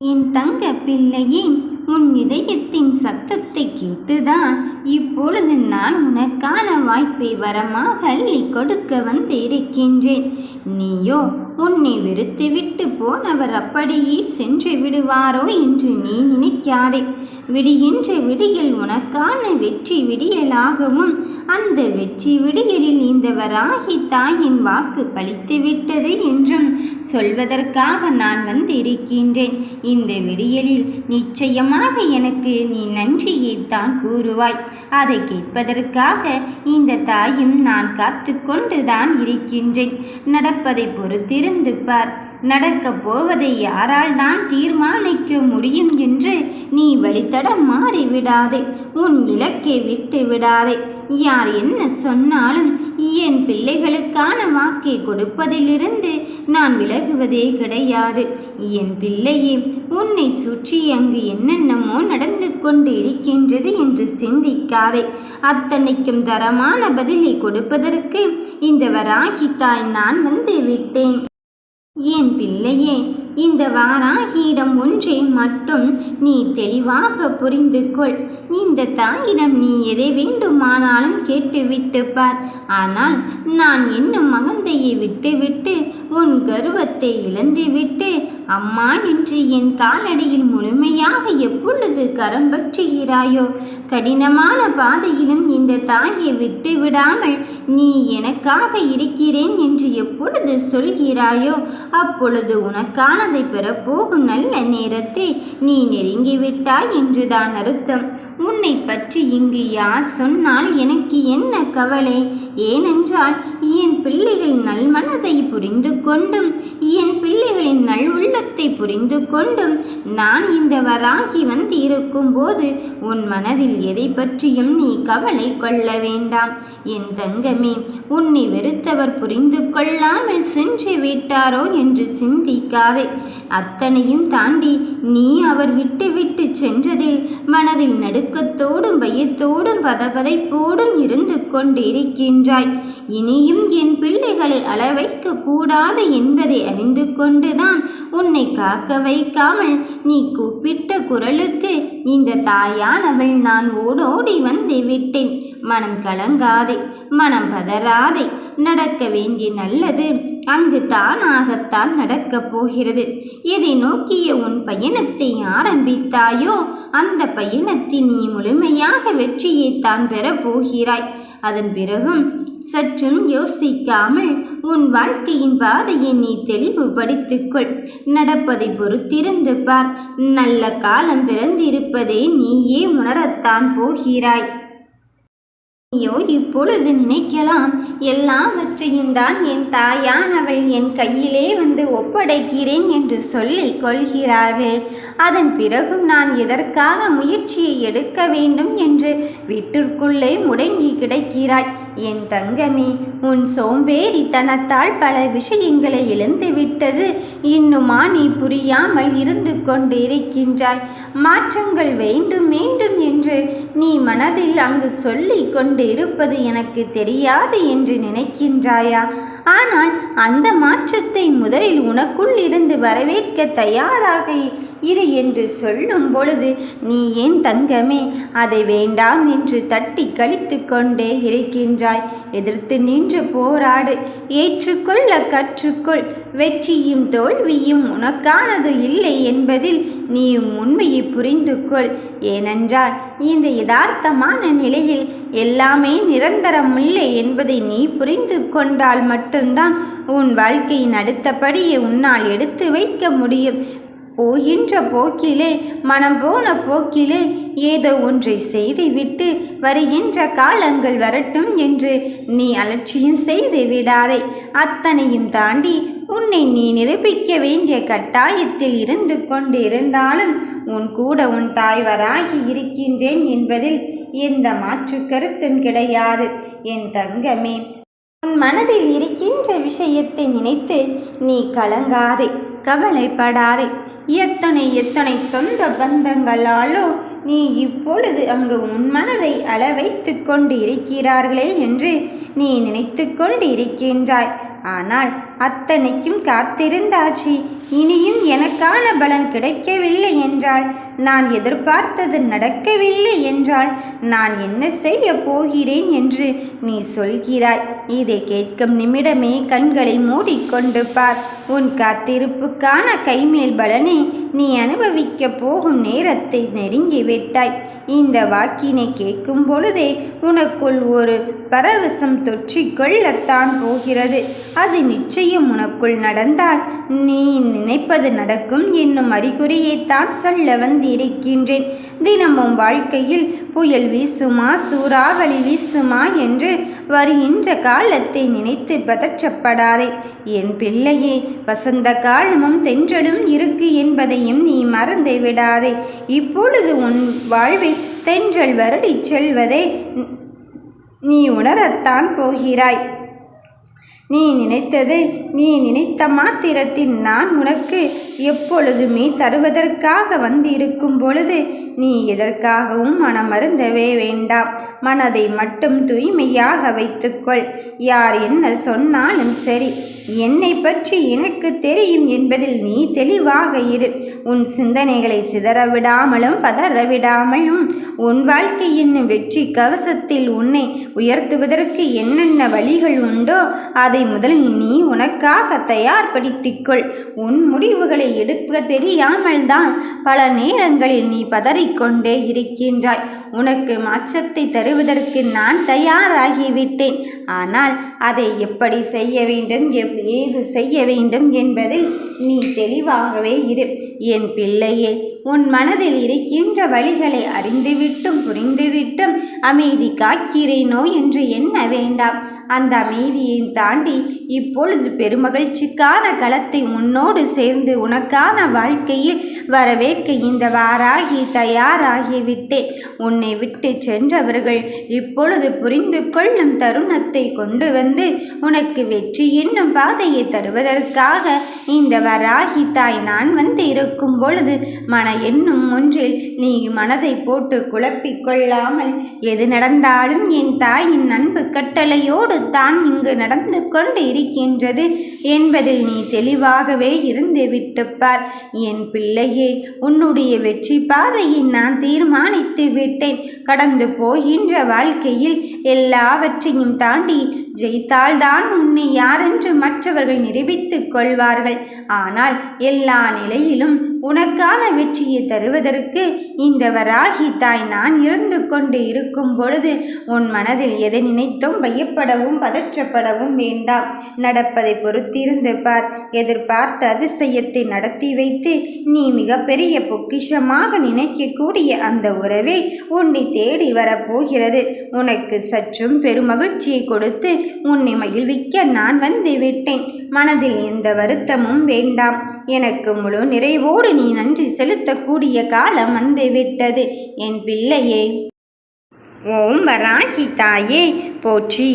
என் தங்க பிள்ளையே உன் இதயத்தின் சத்தத்தை கேட்டுதான் இப்பொழுது நான் உனக்கான வாய்ப்பை வரமாக அள்ளி கொடுக்க வந்திருக்கின்றேன். நீயோ உன்னை வெறுத்துவிட்டு போனவர் அப்படியே சென்று விடுவாரோ என்று நீ நினைக்காதே. விடுகின்ற விடியில் உனக்கான வெற்றி விடியலாகவும் அந்த வெற்றி விடியலில் இந்த வராகி தாயின் வாக்கு பழித்து விட்டது என்றும் சொல்வதற்காக நான் வந்திருக்கின்றேன். இந்த விடியலில் நிச்சயமாக எனக்கு நீ நன்றியை தான் கூறுவாய். அதை கேட்பதற்காக இந்த தாயும் நான் காத்து கொண்டுதான் இருக்கின்றேன். நடப்பதை பொறுத்திருந்து பார். நடக்கப் போவதை யாரால் தான் தீர்மானிக்க முடியும் என்று நீ வழித்தடம் மாறிவிடாதே. உன் இலக்கை விட்டு விடாதே. யார் என்ன சொன்னாலும் என் பிள்ளைகளுக்கான வாக்கை கொடுப்பதிலிருந்து நான் விலகுவதே கிடையாது. என் பிள்ளையே உன்னை சுற்றி அங்கு என்னென்னமோ நடந்து கொண்டு இருக்கின்றது என்று சிந்திக்காதே. அத்தனைக்கும் தரமான பதிலை கொடுப்பதற்கு இந்த வராகி தாய் நான் வந்து விட்டேன். என் பிள்ளையே இந்த வாராகியிடம் ஒன்றை மட்டும் நீ தெளிவாக புரிந்து கொள். இந்த தாயிடம் நீ எதை வேண்டுமானாலும் கேட்டுவிட்டு பார். ஆனால் நான் என்னும் மகந்தையை விட்டுவிட்டு உன் கர்வத்தை இழந்துவிட்டு அம்மா என்று என் காலடியில் முழுமையாக எப்பொழுது கரம் பற்றுகிறாயோ கடினமான பாதையிலும் இந்த தாயை விட்டு விடாமல் நீ எனக்காக இருக்கிறேன் என்று எப்பொழுது சொல்கிறாயோ? அப்பொழுது உனக்கானதை பெறப்போகும் நல்ல நேரத்தை நீ நெருங்கிவிட்டாய் என்றுதான் அர்த்தம். உன்னை பற்றி இங்கு யார் சொன்னால் எனக்கு என்ன கவலை? ஏனென்றால் என் பிள்ளைகள் நல்மனதை புரிந்து கொண்டும் என் பிள்ளைகளின் நல் உள்ளத்தை புரிந்து கொண்டும் நான் இந்த வராகி வந்து இருக்கும்போது உன் மனதில் எதை பற்றியும் நீ கவலை கொள்ள வேண்டாம். என் தங்கமே உன்னை வெறுத்தவர் புரிந்து கொள்ளாமல் சென்று விட்டாரோ என்று சிந்திக்காதே. அத்தனையும் தாண்டி நீ அவர் விட்டு விட்டு சென்றதில் மனதில் நடுக்கத்தோடும் பயத்தோடும் பதபதைப்போடும் இருந்து கொண்டிருக்கின்றாய். இனியும் என் பிள்ளைகளை அளவைக்க கூடாது என்பதை அறிந்து கொண்டுதான் உன்னை காக்க வைக்காமல் நீ கூப்பிட்ட குரலுக்கு இந்த தாயானவள் நான் ஓடோடி வந்து விட்டேன். மனம் கலங்காதே மனம் பதறாதே நடக்க வேண்டிய நல்லது அங்கு தானாகத்தான் நடக்கப் போகிறது. எதை நோக்கிய உன் பயணத்தை ஆரம்பித்தாயோ அந்த பயணத்தில் நீ முழுமையாக வெற்றியை தான் பெறப் போகிறாய். அதன் பிறகும் சற்றும் யோசிக்காமல் உன் வாழ்க்கையின் பாதையை நீ தெளிவுபடுத்திக்கொள். நடப்பதை பொறுத்திருந்து பார். நல்ல காலம் பிறந்திருப்பதை நீயே உணரத்தான் போகிறாய். ஐயோ இப்பொழுது நினைக்கலாம். எல்லாவற்றையும் தான் என் தாயானவள் என் கையிலே வந்து ஒப்படைக்கிறேன் என்று சொல்லிக் கொள்கிறார்கள். அதன் பிறகும் நான் எதற்காக முயற்சியை எடுக்க வேண்டும் என்று வீட்டிற்குள்ளே முடங்கி கிடக்கிறாய்? என் தங்கமே உன் சோம்பேறித்தனத்தால் பல விஷயங்களை இழந்துவிட்டது இன்னுமா நீ புரியாமல் இருந்து கொண்டு இருக்கின்றாய் மாற்றங்கள் வேண்டும் வேண்டும் என்று நீ மனதில் அங்கு சொல்லிக் கொண்டு இருப்பது எனக்கு தெரியாது என்று நினைக்கின்றாயா? ஆனால் அந்த மாற்றத்தை முதலில் உனக்குள் இருந்து வரவேற்க தயாராக இரு என்று சொல்லும் பொழுது நீ ஏன் தங்கமே? அதை வேண்டாம் என்று தட்டி கழித்து கொண்டே இருக்கின்றாய். எதிர்த்து நின்று போராடு. ஏற்றுக்கொள்ள கற்றுக்கொள். வெற்றியும் தோல்வியும் உனக்கானது இல்லை என்பதில் நீ உண்மையை புரிந்து கொள் ஏனென்றால் இந்த யதார்த்தமான நிலையில் எல்லாமே நிரந்தரம் இல்லை என்பதை நீ புரிந்து கொண்டால் மட்டும்தான் உன் வாழ்க்கையின் அடுத்தபடியை உன்னால் எடுத்து வைக்க முடியும். போகின்ற போக்கிலே மனம் போன போக்கிலே ஏதோ ஒன்றை செய்துவிட்டு வருகின்ற காலங்கள் வரட்டும் என்று நீ அலட்சியம் செய்து விடாதே. அத்தனையும் தாண்டி உன்னை நீ நிரூபிக்க வேண்டிய கட்டாயத்தில் இருந்து கொண்டு இருந்தாலும் உன் கூட உன் தாய்வராகி இருக்கின்றேன் என்பதில் எந்த மாற்று கருத்தும் கிடையாது. என் தங்கமே உன் மனதில் இருக்கின்ற விஷயத்தை நினைத்து நீ கலங்காதே கவலைப்படாதே. எத்தனை எத்தனை சொந்த பந்தங்களாலோ நீ இப்பொழுது அங்கு உன் மனதை அளவைத்து கொண்டு இருக்கிறார்களே என்று நீ நினைத்து கொண்டு இருக்கின்றாய் ஆனால் அத்தனைக்கும் காத்திருந்தாச்சு. இனியும் எனக்கான பலன் கிடைக்கவில்லை என்றால் நான் எதிர்பார்த்தது நடக்கவில்லை என்றால் நான் என்ன செய்ய போகிறேன் என்று நீ சொல்கிறாய். இதை கேட்கும் நிமிடமே கண்களை மூடிக்கொண்டு பார். உன் காத்திருப்புக்கான கைமேல் பலனை நீ அனுபவிக்கப் போகும் நேரத்தை நெருங்கிவிட்டாய் இந்த வாக்கினை கேட்கும் பொழுதே உனக்குள் ஒரு பரவசம் தொற்றிக்கொள்ளத்தான் போகிறது. அது நிச்சயம் உனக்குள் நடந்தால் நீ நினைப்பது நடக்கும் என்னும் அறிகுறியைத்தான் சொல்ல இருக்கின்றேன். தினமும் வாழ்க்கையில் புயல் வீசுமா சூறாவளி வீசுமா என்று வருகின்ற காலத்தை நினைத்து பதற்றப்படாதே. என் பிள்ளையே வசந்த காலமும் தென்றலும் இருக்கு என்பதையும் நீ மறந்து விடாதே. இப்பொழுது உன் வாழ்வை தென்றல் வருடிச் செல்வதை நீ உணரத்தான் போகிறாய். நீ நினைத்தது நீ நினைத்த மாத்திரத்தில் நான் உனக்கு எப்பொழுதுமே தருவதற்காக வந்திருக்கும் பொழுது நீ எதற்காகவும் மனமருந்தவே வேண்டாம். மனதை மட்டும் தூய்மையாக வைத்துக்கொள். யார் என்ன சொன்னாலும் சரி. என்னை பற்றி எனக்கு தெரியும் என்பதில் நீ தெளிவாக இரு. உன் சிந்தனைகளை சிதற விடாமலும் பதற விடாமலும் உன் வாழ்க்கை என்னும் வெற்றி கவசத்தில் உன்னை உயர்த்துவதற்கு என்னென்ன வழிகள் உண்டோ அதை முதலில் நீ உனக்காக தயார்படுத்திக்கொள். உன் முடிவுகளை எடுக்க தெரியாமல் தான் பல நேரங்களில் நீ பதறிக்கொண்டே இருக்கின்றாய். உனக்கு மாற்றத்தை தருவதற்கு நான் தயாராகிவிட்டேன். ஆனால் அதை எப்படி செய்ய வேண்டும்? ஏது செய்ய வேண்டும் என்பதில் நீ தெளிவாகவே இரு. என் பிள்ளையே உன் மனதில் இருக்கின்ற வழிகளை அறிந்துவிட்டும் புரிந்துவிட்டும். அமைதி காக்கிறேனோ என்று எண்ண வேண்டாம்? அந்த அமைதியை தாண்டி இப்பொழுது பெருமகிழ்ச்சிக்கான களத்தை உன்னோடு சேர்ந்து உனக்கான வாழ்க்கையில் வரவேற்க இந்த வாராகி தயாராகிவிட்டேன் உன்னை விட்டு சென்றவர்கள் இப்பொழுது புரிந்து கொள்ளும் தருணத்தை கொண்டு வந்து உனக்கு வெற்றி என்னும் பாதையை தருவதற்காக இந்த வராகி தாய் நான் வந்து இருக்கும் பொழுது மன என்னும் ஒன்றில் நீ மனதை போட்டு குழப்பிக்கொள்ளாமல் எது நடந்தாலும் என் தாயின் அன்பு கட்டளையோடு தான் இங்கு நடந்து கொண்டு இருக்கின்றது என்பதில் நீ தெளிவாகவே இருந்து விட்டுப்பார். என் பிள்ளையே உன்னுடைய வெற்றி பாதையை நான் தீர்மானித்து விட்டேன். கடந்து போகின்ற வாழ்க்கையில் எல்லாவற்றையும் தாண்டி ஜெயித்தால்தான் உன்னை யாரென்று மற்றவர்கள் நிரூபித்துக் கொள்வார்கள். ஆனால் எல்லா நிலையிலும் உனக்கான வெற்றியை தருவதற்கு இந்த வராகி தாய் நான் இருந்து கொண்டு இருக்கும் பொழுது உன் மனதில் எதை நினைத்தும் பயப்படவும் பதற்றப்படவும் வேண்டாம். நடப்பதை பொறுத்திருந்து பார். எதிர்பார்த்த அதிசயத்தை நடத்தி வைத்து நீ மிகப்பெரிய பொக்கிஷமாக நினைக்கக்கூடிய அந்த உறவே உன்னை தேடி வரப்போகிறது. உனக்கு சற்றும் பெருமகிழ்ச்சியை கொடுத்து உன்னை மகிழ்விக்க நான் வந்து விட்டேன். மனதில் எந்த வருத்தமும் வேண்டாம். எனக்கு முழு நிறைவோடு நீ நன்றி செலுத்தக்கூடிய காலம் வந்து விட்டது என் பிள்ளையே ஓம் வராகி தாயே போற்றி.